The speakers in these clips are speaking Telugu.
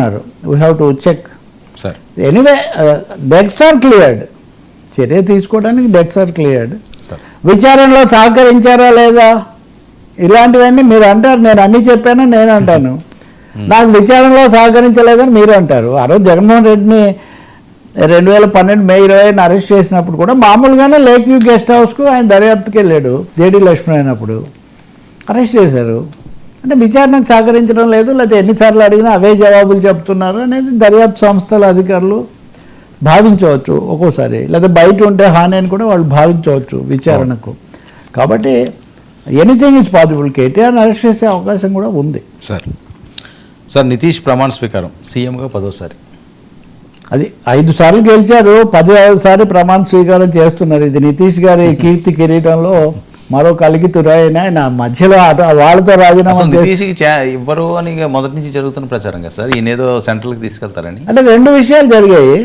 అంటున్నారు we have to check sir anyway decks are cleared చర్య తీసుకోవడానికి డెక్స్ ఆర్ క్లియర్డ్ విచారణలో సహకరించారా లేదా? ఇలాంటివన్నీ మీరు అంటారు. నేను అన్ని చెప్పాను నేను అంటాను. నాకు విచారణలో సహకరించలేదని మీరు అంటారు. ఆ రోజు జగన్మోహన్ రెడ్డిని రెండు వేల పన్నెండు మే ఇరవై అరెస్ట్ చేసినప్పుడు కూడా మామూలుగానే లేక్ వ్యూ గెస్ట్ హౌస్కు ఆయన దర్యాప్తుకి వెళ్ళాడు జేడీ లక్ష్మణ్ అయినప్పుడు. అరెస్ట్ చేశారు. అంటే విచారణకు సహకరించడం లేదు లేకపోతే ఎన్నిసార్లు అడిగినా అవే జవాబులు చెప్తున్నారు అనేది దర్యాప్తు సంస్థల అధికారులు భావించవచ్చు ఒక్కోసారి. లేదా బయట ఉంటే హాని అని కూడా వాళ్ళు భావించవచ్చు విచారణకు. కాబట్టి anything is possible KTR arrest చేసే అవకాశం కూడా ఉంది. సార్ సార్ నితీష్ ప్రమాణ స్వీకారం సీఎంగా పదోసారి. అది ఐదు సార్లు గెలిచారు పదిసారి ప్రమాణ స్వీకారం చేస్తున్నారు. ఇది నితీష్ గారి కీర్తి కిరీటంలో మరో కలిగి తురాయిన ఆయన మధ్యలో వాళ్ళతో రాజీనామా ఇవ్వరు అని మొదటి నుంచి జరుగుతున్న ప్రచారం కదా సార్? ఈయన ఏదో సెంట్రల్కి తీసుకెళ్తారని. అంటే రెండు విషయాలు జరిగాయి.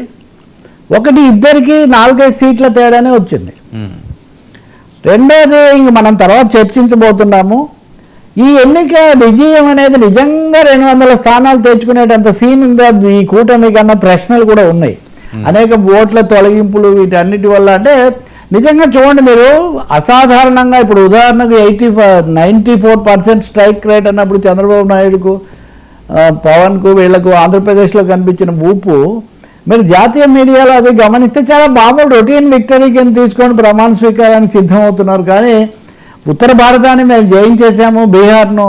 ఒకటి ఇద్దరికి నాలుగైదు సీట్ల తేడానే వచ్చింది. రెండోది ఇంక మనం తర్వాత చర్చించబోతున్నాము. ఈ ఎన్నిక విజయం అనేది నిజంగా రెండు వందల స్థానాలు తెచ్చుకునేటంత సీన్ ఉందా? ఈ కూటమి కన్నా ప్రశ్నలు కూడా ఉన్నాయి. అనేక ఓట్ల తొలగింపులు వీటన్నిటి వల్ల అంటే నిజంగా చూడండి మీరు అసాధారణంగా ఇప్పుడు ఉదాహరణకు eighty ninety four percent strike rate అన్నప్పుడు చంద్రబాబు నాయుడుకు పవన్కు వీళ్ళకు ఆంధ్రప్రదేశ్లో కనిపించిన ఊపు మీరు జాతీయ మీడియాలో అది గమనిస్తే చాలా మామూలు రొటీన్ విక్టరీ కింద తీసుకొని ప్రమాణ స్వీకారానికి సిద్ధమవుతున్నారు. కానీ ఉత్తర భారతాన్ని మేము జయించేసాము బీహార్ను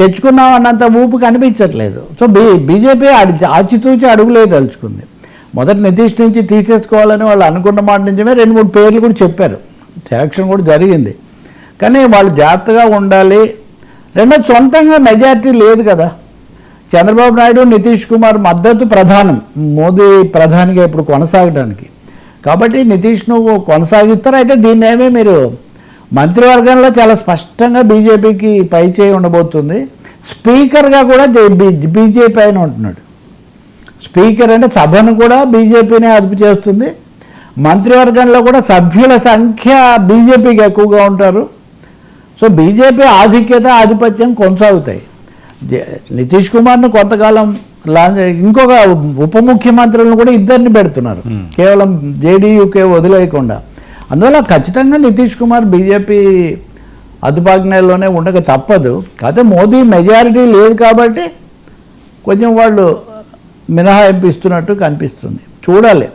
తెచ్చుకున్నాం అన్నంత ఊపు కనిపించట్లేదు. సో బీ బీజేపీ ఆచితూచి అడుగులే తలుచుకుంది. మొదటి నితీష్ నుంచి తీసేసుకోవాలని వాళ్ళు అనుకున్న మాట నిజమే. రెండు మూడు పేర్లు కూడా చెప్పారు. సెలక్షన్ కూడా జరిగింది. కానీ వాళ్ళు జాగ్రత్తగా ఉండాలి. రెండోది సొంతంగా మెజారిటీ లేదు కదా. చంద్రబాబు నాయుడు నితీష్ కుమార్ మద్దతు ప్రధానం. మోదీ ప్రధానిగా ఇప్పుడు కొనసాగడానికి. కాబట్టి నితీష్ను కొనసాగిస్తారు. అయితే దీన్ని మీరు మంత్రివర్గంలో చాలా స్పష్టంగా బీజేపీకి పై చేయి ఉండబోతుంది. స్పీకర్గా కూడా బీజేపీ ఆయన ఉంటున్నాడు. స్పీకర్ అంటే సభను కూడా బీజేపీనే అదుపు చేస్తుంది. మంత్రివర్గంలో కూడా సభ్యుల సంఖ్య బీజేపీకి ఎక్కువగా ఉంటారు. సో బీజేపీ ఆధిక్యత ఆధిపత్యం కొనసాగుతాయి. నితీష్ కుమార్ను కొంతకాలం లాంచ్ ఇంకొక ఉప ముఖ్యమంత్రులను కూడా ఇద్దరిని పెడుతున్నారు. కేవలం జేడీయూకే వదిలేయకుండా. అందువల్ల ఖచ్చితంగా నితీష్ కుమార్ బీజేపీ అదుపాజ్ఞలోనే ఉండక తప్పదు. కాకపోతే మోదీ మెజారిటీ లేదు కాబట్టి కొంచెం వాళ్ళు మినహాయింపు ఇస్తున్నట్టు కనిపిస్తుంది. చూడాలి.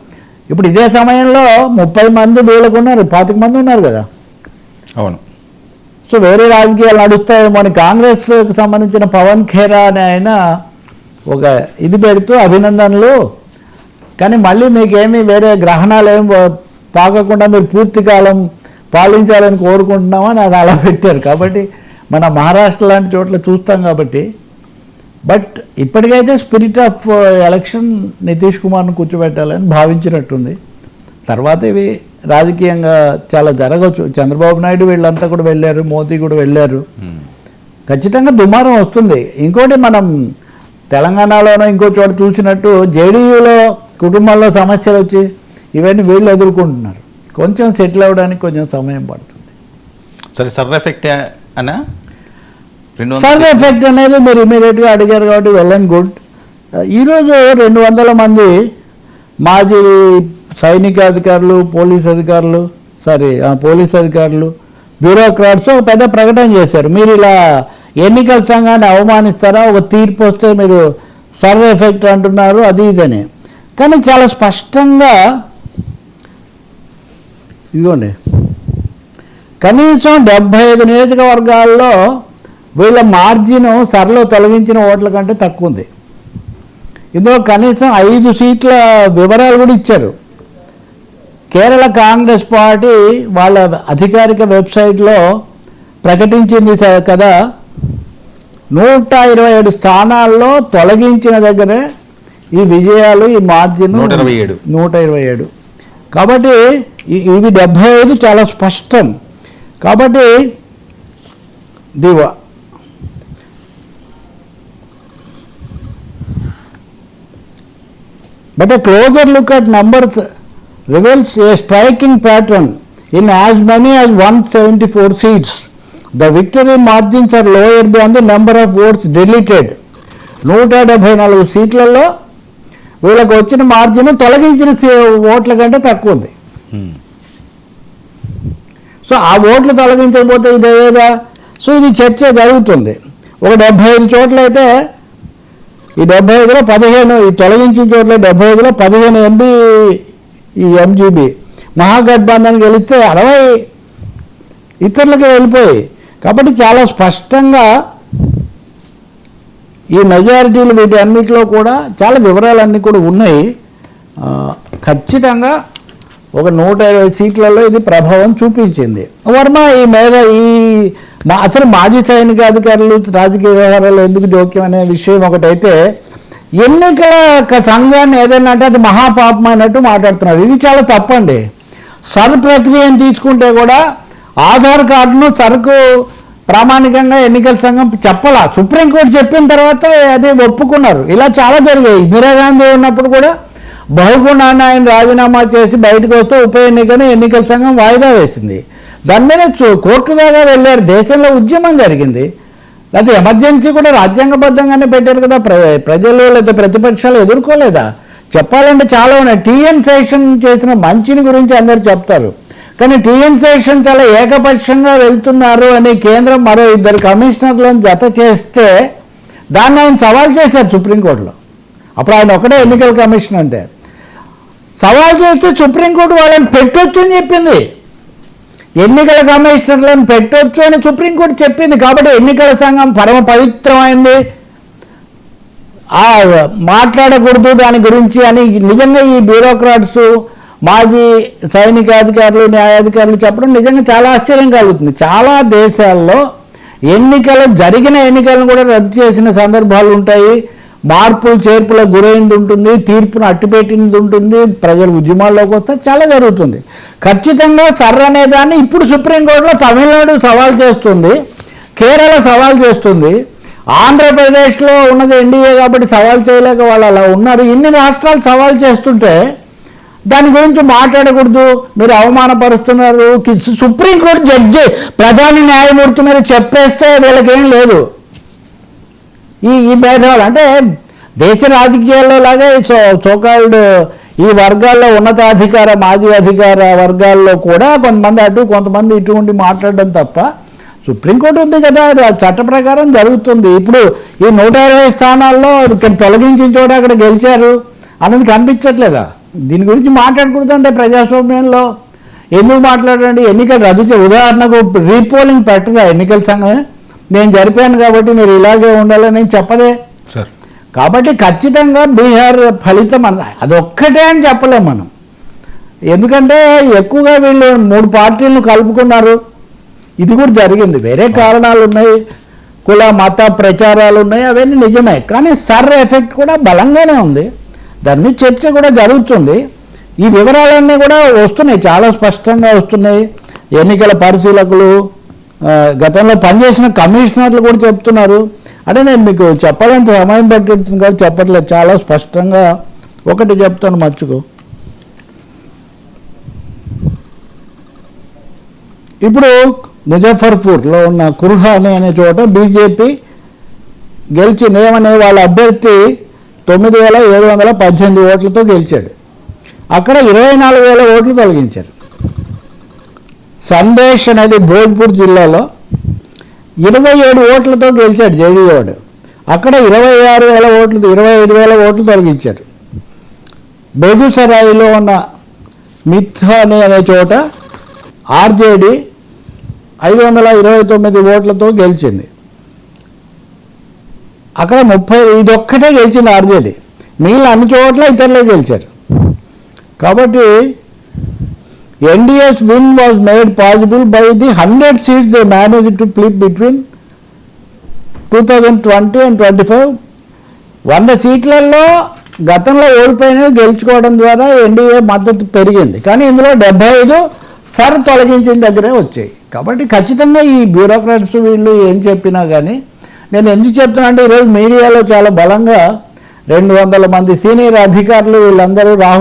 ఇప్పుడు ఇదే సమయంలో ముప్పై మంది వీళ్ళకు ఉన్నారు పాతిక మంది ఉన్నారు కదా. అవును. సో వేరే రాజకీయాలు నడుస్తాయేమో అని కాంగ్రెస్కి సంబంధించిన పవన్ ఖేరా అనే ఆయన ఒక ఇది పెడుతూ అభినందనలు. కానీ మళ్ళీ మీకేమీ వేరే గ్రహణాలు ఏం పాకకుండా మీరు పూర్తి కాలం పాలించాలని కోరుకుంటున్నామని అది అలా పెట్టారు. కాబట్టి మన మహారాష్ట్ర లాంటి చోట్ల చూస్తాం కాబట్టి బట్ ఇప్పటికైతే స్పిరిట్ ఆఫ్ ఎలక్షన్ నితీష్ కుమార్ను కూర్చోబెట్టాలని భావించినట్టుంది. తర్వాత ఇవి రాజకీయంగా చాలా జరగవచ్చు చంద్రబాబు నాయుడు వీళ్ళంతా కూడా వెళ్ళారు మోదీ కూడా వెళ్ళారు. ఖచ్చితంగా దుమారం వస్తుంది. ఇంకోటి మనం తెలంగాణలోనో ఇంకో చోట చూసినట్టు జేడీయూలో కుటుంబంలో సమస్యలు వచ్చి ఇవన్నీ వీళ్ళు ఎదుర్కొంటున్నారు. కొంచెం సెటిల్ అవ్వడానికి కొంచెం సమయం పడుతుంది. సరే సర్ ఎఫెక్ట్ అనా? సర్వ్ ఎఫెక్ట్ అనేది మీరు ఇమీడియట్గా అడిగారు కాబట్టి వెల్ అండ్ గుడ్ ఈరోజు రెండు వందల మంది మాజీ సైనిక అధికారులు పోలీస్ అధికారులు సారీ పోలీస్ అధికారులు బ్యూరోక్రాట్స్ ఒక పెద్ద ప్రకటన చేశారు. మీరు ఇలా ఎన్నికల సంఘాన్ని అవమానిస్తారా? ఒక తీర్పు వస్తే మీరు సర్వ్ ఎఫెక్ట్ అంటున్నారు అది ఇదని. కానీ చాలా స్పష్టంగా ఇదిగోండి. కనీసం డెబ్బై ఐదు నియోజకవర్గాల్లో వీళ్ళ మార్జిన్ సరలో తొలగించిన ఓట్ల కంటే తక్కువ ఉంది. ఇందులో కనీసం ఐదు సీట్ల వివరాలు కూడా ఇచ్చారు. కేరళ కాంగ్రెస్ పార్టీ వాళ్ళ అధికారిక వెబ్సైట్లో ప్రకటించింది కదా నూట ఇరవై ఏడు స్థానాల్లో తొలగించిన దగ్గరే ఈ విజయాలు ఈ మార్జిన్ 127. నూట ఇరవై ఏడు. కాబట్టి ఇది డెబ్భై ఐదు చాలా స్పష్టం. కాబట్టి దివ but a closer look at number reveals a striking pattern in as many as one seventy four seats the victory margins are lower than number of votes deleted నూట డెబ్భై నాలుగు సీట్లలో వీళ్ళకి వచ్చిన మార్జిన్ తొలగించిన ఓట్ల కంటే తక్కువ ఉంది. సో ఆ ఓట్లు తొలగించకపోతే ఇదేదా సో ఇది చర్చ జరుగుతుంది. ఒక డెబ్బై ఐదు చోట్ల అయితే ఈ డెబ్బై ఐదులో పదిహేను ఈ తొలగించిన చోట్ల డెబ్బై ఐదులో పదిహేను ఎంబీ ఈ ఎంజీబీ మహాగఠబంధన్ గెలిస్తే అరవై ఇతరులకి వెళ్ళిపోయి. కాబట్టి చాలా స్పష్టంగా ఈ మెజారిటీలు వీటి అన్నిటిలో కూడా చాలా వివరాలన్నీ కూడా ఉన్నాయి. ఖచ్చితంగా ఒక నూట ఇరవై సీట్లలో ఇది ప్రభావం చూపించింది. వర్మ ఈ మీద ఈ మా అసలు మాజీ సైనిక అధికారులు రాజకీయ వ్యవహారాలు ఎందుకు జోక్యం అనే విషయం ఒకటైతే ఎన్నికల సంఘాన్ని ఏదైనా అంటే అది మహాపాపం అన్నట్టు మాట్లాడుతున్నారు. ఇది చాలా తప్పండి. సర్ ప్రక్రియను తీసుకుంటే కూడా ఆధార్ కార్డును సరుకు ప్రామాణికంగా ఎన్నికల సంఘం చెప్పాలా. సుప్రీంకోర్టు చెప్పిన తర్వాత అది ఒప్పుకున్నారు. ఇలా చాలా జరిగాయి. ఇందిరాగాంధీ ఉన్నప్పుడు కూడా బహుగుణాన్ని ఆయన రాజీనామా చేసి బయటకు వస్తే ఉప ఎన్నికను ఎన్నికల సంఘం వాయిదా వేసింది. దాని మీద కోర్టు దాకా వెళ్ళారు. దేశంలో ఉద్యమం జరిగింది. లేకపోతే ఎమర్జెన్సీ కూడా రాజ్యాంగబద్ధంగానే పెట్టారు కదా. ప్ర ప్రజలు లేదా ప్రతిపక్షాలు ఎదుర్కోలేదా? చెప్పాలంటే చాలా ఉన్నాయి. టీఎన్ సెషన్ చేసిన మంచిని గురించి అందరు చెప్తారు. కానీ టీఎన్ సెషన్ చాలా ఏకపక్షంగా వెళ్తున్నారు అని కేంద్రం మరో ఇద్దరు కమిషనర్లను జత చేస్తే దాన్ని ఆయన సవాల్ చేశారు సుప్రీంకోర్టులో. అప్పుడు ఆయన ఒకటే ఎన్నికల కమిషన్ అంటే. సవాల్ చేస్తే సుప్రీంకోర్టు వాళ్ళని పెట్టొచ్చు అని చెప్పింది. ఎన్నికల కమిషనర్లను పెట్టొచ్చు అని సుప్రీంకోర్టు చెప్పింది కాబట్టి ఎన్నికల సంఘం పరమ పవిత్రమైంది. ఆ మాట్లాడకూడదు దాని గురించి అని నిజంగా ఈ బ్యూరోక్రాట్స్ మాజీ సైనికాధికారులు న్యాయాధికారులు చెప్పడం నిజంగా చాలా ఆశ్చర్యం కలుగుతుంది. చాలా దేశాల్లో ఎన్నికలు జరిగిన ఎన్నికలను కూడా రద్దు చేసిన సందర్భాలు ఉంటాయి. మార్పులు చేర్పులకు గురైంది ఉంటుంది తీర్పును అట్టుపెట్టింది ఉంటుంది ప్రజలు ఉద్యమాల్లోకి వస్తే చాలా జరుగుతుంది. ఖచ్చితంగా సర్ర అనే దాన్ని ఇప్పుడు సుప్రీంకోర్టులో తమిళనాడు సవాల్ చేస్తుంది కేరళ సవాల్ చేస్తుంది. ఆంధ్రప్రదేశ్లో ఉన్నది ఎన్డీఏ కాబట్టి సవాల్ చేయలేక వాళ్ళు అలా ఉన్నారు. ఇన్ని రాష్ట్రాలు సవాల్ చేస్తుంటే దాని గురించి మాట్లాడకూడదు మీరు అవమానపరుస్తున్నారు. సుప్రీంకోర్టు జడ్జి ప్రధాన న్యాయమూర్తి మీద చెప్పేస్తే వీళ్ళకేం లేదు. ఈ ఈ భేదాలు అంటే దేశ రాజకీయాల్లో లాగా చో చోకాల్డ్ ఈ వర్గాల్లో ఉన్నతాధికార మాజీ అధికార వర్గాల్లో కూడా కొంతమంది అటు కొంతమంది ఇటు ఉండి మాట్లాడడం తప్ప సుప్రీంకోర్టు ఉంది కదా. చట్ట ప్రకారం జరుగుతుంది. ఇప్పుడు ఈ నూట ఇరవై స్థానాల్లో ఇక్కడ తొలగించిన చోట అక్కడ గెలిచారు అన్నది కనిపించట్లేదా? దీని గురించి మాట్లాడకూడదంటే ప్రజాస్వామ్యంలో ఎందుకు మాట్లాడండి? ఎన్నికలు రద్దు ఉదాహరణకు రీపోలింగ్ పెట్టదా ఎన్నికల సంఘమే నేను జరిపాను కాబట్టి మీరు ఇలాగే ఉండాలని నేను చెప్పదే. సార్ కాబట్టి ఖచ్చితంగా బీహార్ ఫలితం అన్న అదొక్కటే అని చెప్పలేం మనం. ఎందుకంటే ఎక్కువగా వీళ్ళు మూడు పార్టీలను కలుపుకున్నారు. ఇది కూడా జరిగింది. వేరే కారణాలు ఉన్నాయి. కుల మత ప్రచారాలు ఉన్నాయి. అవన్నీ నిజమే. కానీ సర్ ఎఫెక్ట్ కూడా బలంగానే ఉంది. దాని మీద చర్చ కూడా జరుగుతుంది. ఈ వివరాలన్నీ కూడా వస్తున్నాయి. చాలా స్పష్టంగా వస్తున్నాయి. ఎన్నికల పరిశీలకులు గతంలో పనిచేసిన కమిషనర్లు కూడా చెప్తున్నారు. అంటే నేను మీకు చెప్పాలంటే సమయం పట్టింది కాదు చెప్పట్లేదు. చాలా స్పష్టంగా ఒకటి చెప్తాను మర్చుకో ఇప్పుడు ముజఫర్పూర్లో ఉన్న కుర్హాని అనే చోట బీజేపీ గెలిచింది ఏమని వాళ్ళ అభ్యర్థి తొమ్మిది వేల ఏడు వందల పద్దెనిమిది ఓట్లతో గెలిచాడు. అక్కడ ఇరవై నాలుగు వేల ఓట్లు తొలగించారు. సందేశ్ అనేది భోజ్పూర్ జిల్లాలో ఇరవై ఏడు ఓట్లతో గెలిచాడు జేడీ వాడు. అక్కడ ఇరవై ఆరు వేల ఓట్లు ఇరవై ఐదు వేల ఓట్లు తొలగించారు. బెగుసరాయిలో ఉన్న మిథాని అనే చోట ఆర్జేడి ఐదు వందల ఇరవై తొమ్మిది ఓట్లతో గెలిచింది. అక్కడ ముప్పై ఇది ఒక్కటే గెలిచింది ఆర్జేడి. మిగిలిన అన్ని చోట్ల ఇతరులే గెలిచారు. కాబట్టి NDA's win was made possible by the hundred seats they manage to flip between two thousand twenty and twenty five వంద సీట్లలో గతంలో ఓడిపోయినవి గెలుచుకోవడం ద్వారా ఎన్డీఏ మద్దతు పెరిగింది. కానీ ఇందులో డెబ్బై ఐదు సర్ తొలగించిన దగ్గరే వచ్చాయి. కాబట్టి ఖచ్చితంగా ఈ బ్యూరోక్రాట్స్ వీళ్ళు ఏం చెప్పినా కానీ నేను ఎందుకు చెప్తున్నా అంటే ఈరోజు మీడియాలో చాలా బలంగా రెండు వందల మంది సీనియర్ అధికారులు వీళ్ళందరూ రాహుల్